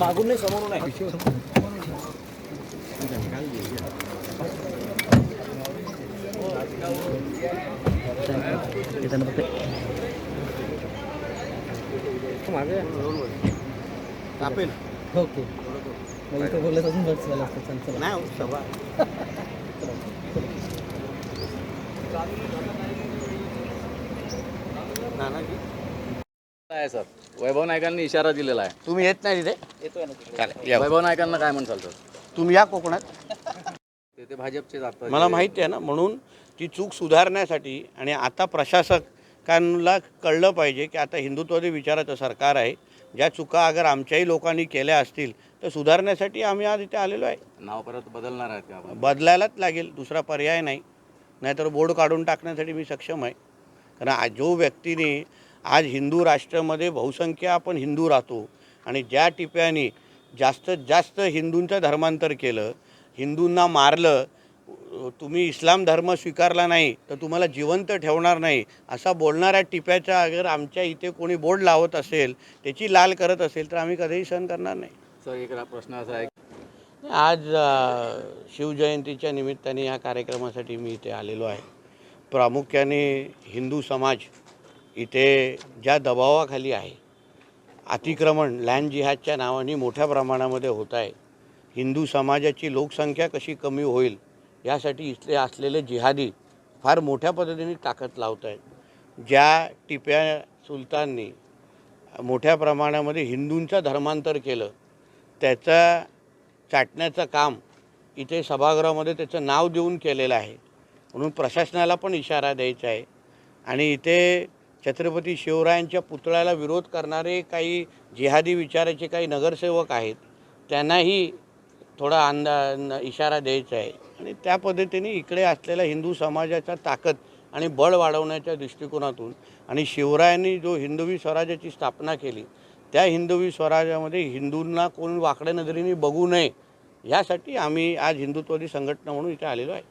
मागून नाही. समोरून आहे मागे. कापेल ओके मग इथं बोलत अजून बस झालं असतं चल चला नाही सभा. नानाजी आहे सर? वैभव नायकांनी इशारा दिलेला आहे. तुम्ही येत नाही तिथे? येतोय ना तिकडे. चालेल या. वैभव नायकांना काय म्हणसाल सर? तुम्ही या कोकणात. ते ते भाजपचे जातात मला माहिती आहे ना म्हणून ती चूक सुधारण्यासाठी आणि आता प्रशासकांना कळलं पाहिजे की आता हिंदुत्वादी विचाराचं सरकार आहे. ज्या चुका अगर आमच्याही लोकांनी केल्या असतील तर सुधारण्यासाठी आम्ही आज इथे आलेलो आहे. नाव परत बदलणार आहेत का आपण? बदलायलाच लागेल दुसरा पर्याय नाही. नाहीतर बोर्ड काढून टाकण्यासाठी मी सक्षम आहे. कारण आज जो व्यक्तीने आज हिंदू राष्ट्रामध्ये बहुसंख्य आपण हिंदू राहतो आणि ज्या टिप्याने जास्तीत जास्त हिंदूंचं धर्मांतर केलं हिंदूंना मारलं तुम्ही इस्लाम धर्म स्वीकारला नाही तर तुम्हाला जिवंत ठेवणार नाही असा बोलणाऱ्या टिप्याचा अगर आमच्या इथे कोणी बोर्ड लावत असेल त्याची लाल करत असेल तर आम्ही कधीही सहन करणार नाही. सर एक प्रश्न असा आहे. आज शिवजयंतीच्या निमित्ताने या कार्यक्रमासाठी मी इथे आलेलो आहे. प्रामुख्याने हिंदू समाज इथे ज्या दबावाखाली आहे अतिक्रमण लँड जिहादच्या नावाने मोठ्या प्रमाणामध्ये होत आहे हिंदू समाजाची लोकसंख्या कशी कमी होईल यासाठी इथले असलेले जिहादी फार मोठ्या पद्धतीने ताकद लावत आहेत. ज्या टिप्या सुलताननी मोठ्या प्रमाणामध्ये हिंदूंचं धर्मांतर केलं त्याचा चाटण्याचं काम इथे सभागृहामध्ये त्याचं नाव देऊन केलेलं आहे. म्हणून प्रशासनाला पण इशारा द्यायचा आहे. आणि इथे छत्रपती शिवरायांच्या पुतळ्याला विरोध करणारे काही जिहादी विचाराचे काही नगरसेवक आहेत त्यांनाही थोडा अंदा इशारा द्यायचा आहे. आणि त्या पद्धतीने इकडे असलेल्या हिंदू समाजाचा ताकद आणि बळ वाढवण्याच्या दृष्टिकोनातून आणि शिवरायांनी जो हिंदवी स्वराज्याची स्थापना केली त्या हिंदवी स्वराज्यामध्ये हिंदूंना कोण वाकड्या नजरेने बघू नये यासाठी आम्ही आज हिंदुत्वादी संघटना म्हणून इथे आलेलो आहे.